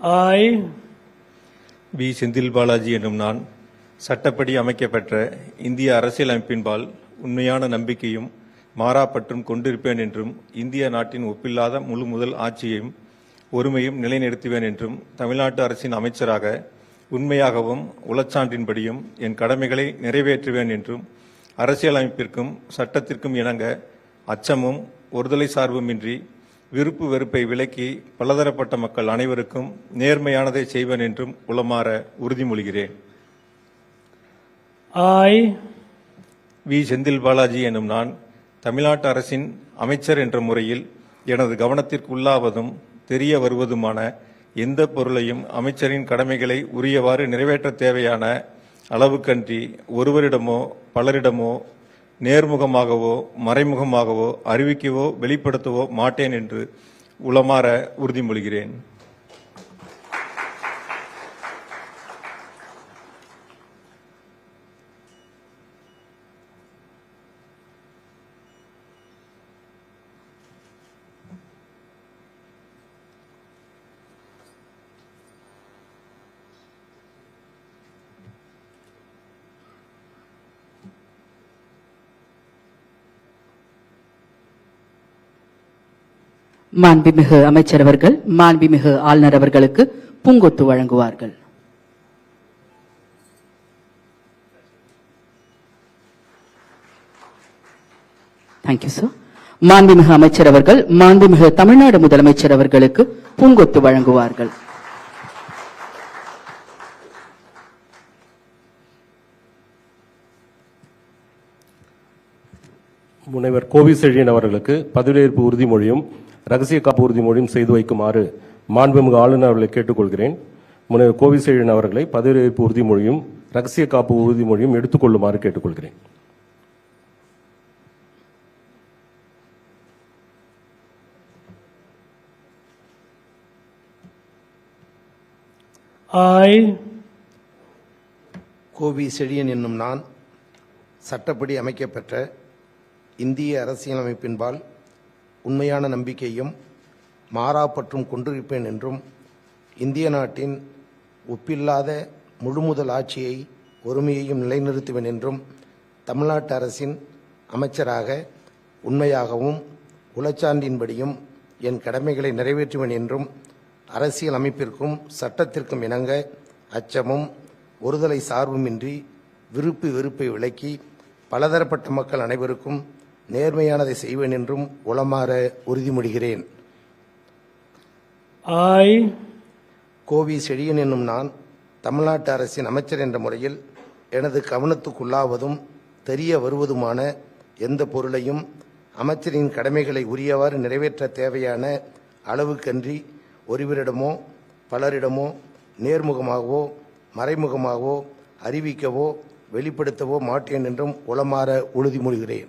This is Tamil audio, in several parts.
ஆய் வி. செந்தில் பாலாஜி என்னும் நான் சட்டப்படி அமைக்கப்பெற்ற இந்திய அரசியலமைப்பின்பால் உண்மையான நம்பிக்கையும் மாறாப்பற்றும் கொண்டிருப்பேன் என்றும் இந்திய நாட்டின் ஒப்பில்லாத முழு முதல் ஆட்சியையும் ஒருமையும் நிலைநிறுத்துவேன் என்றும் தமிழ்நாட்டு அரசின் அமைச்சராக உண்மையாகவும் உளச்சான்றின்படியும் என் கடமைகளை நிறைவேற்றுவேன் என்றும் அரசியலமைப்பிற்கும் சட்டத்திற்கும் இணங்க அச்சமும் ஒருதலை சார்புமின்றி விருப்பு வெறுப்பை விலக்கி பலதரப்பட்ட மக்கள் அனைவருக்கும் நேர்மையானதை செய்வேன் என்றும் உளமாற உறுதிமொழிகிறேன். I, V. செந்தில் பாலாஜி எனும் நான் தமிழ்நாட்டு அரசின் அமைச்சர் என்ற முறையில் எனது கவனத்திற்கு உள்ளாவதும் தெரிய வருவதுமான எந்த பொருளையும் அமைச்சரின் கடமைகளை உரியவாறு நிறைவேற்ற தேவையான அளவுக்கன்றி ஒருவரிடமோ பலரிடமோ நேர்முகமாகவோ மறைமுகமாகவோ அறிவிக்கவோ வெளிப்படுத்தவோ மாட்டேன் என்று உளமாற உறுதிமொழிகிறேன். மாண்புமிகு அமைச்சர் அவர்கள் மாண்புமிகு ஆளுநர் அவர்களுக்கு பூங்கொத்து வழங்குவார்கள். தேங்க்யூ சார் மாண்புமிகு அமைச்சர் அவர்கள் மாண்புமிகு தமிழ்நாடு முதலமைச்சர் அவர்களுக்கு பூங்கொத்து வழங்குவார்கள். முனைவர் கோவிசெழியன் அவர்களுக்கு பதவியேற்பு உறுதிமொழியும் ரகசிய காப்பு உறுதிமொழியும் செய்து வைக்குமாறு மாண்புமிகு ஆளுநர் அவர்களை கேட்டுக்கொள்கிறேன். முனைவர் கோவி செழியன் அவர்களை பதவியேற்பு உறுதிமொழியும் ரகசிய காப்பு உறுதிமொழியும் எடுத்துக்கொள்ளுமாறு கேட்டுக்கொள்கிறேன். I, கோவி செழியன் என்னும் நான் சட்டப்படி அமைக்கப்பெற்ற இந்திய அரசியலமைப்பின்பால் உண்மையான நம்பிக்கையும் மாறாப்பற்றும் கொண்டிருப்பேன் என்றும் இந்திய நாட்டின் ஒப்பில்லாத முழுமுதல் ஆட்சியை ஒருமையையும் நிலைநிறுத்துவேன் என்றும் தமிழ்நாட்டு அரசின் அமைச்சராக உண்மையாகவும் உளச்சான்றின்படியும் என் கடமைகளை நிறைவேற்றுவேன் என்றும் அரசியல் அமைப்பிற்கும் சட்டத்திற்கும் இணங்க அச்சமும் ஒருதலை சார்புமின்றி விருப்பு வெறுப்பை விலக்கி பலதரப்பட்ட மக்கள் அனைவருக்கும் நேர்மையானதை செய்வேன் என்றும் உளமாற உறுதிமொழிகிறேன். I, கோவி செழியன் என்னும் நான் தமிழ்நாட்டு அரசின் அமைச்சர் என்ற முறையில் எனது கவனத்துக்குள்ளாவதும் தெரிய வருவதுமான எந்த பொருளையும் அமைச்சரின் கடமைகளை உரியவாறு நிறைவேற்ற தேவையான அளவுக்கன்றி ஒருவரிடமோ பலரிடமோ நேர்முகமாகவோ மறைமுகமாகவோ அறிவிக்கவோ வெளிப்படுத்தவோ மாட்டேன் என்றும் உளமாற உறுதிமொழிகிறேன்.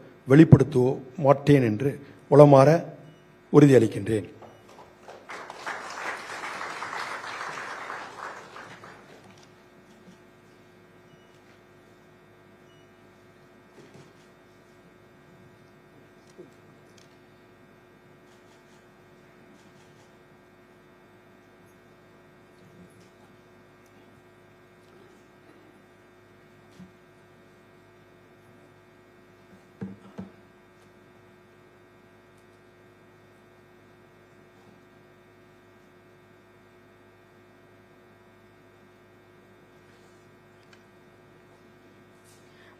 வெளிப்படுத்தவோ மாட்டேன் என்று உளமாற உறுதியளிக்கின்றேன்.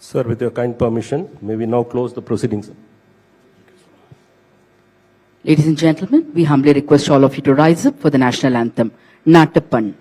Sir, with your kind permission, may we now close the proceedings? Ladies and gentlemen, we humbly request all of you to rise up for the national anthem, Natappan.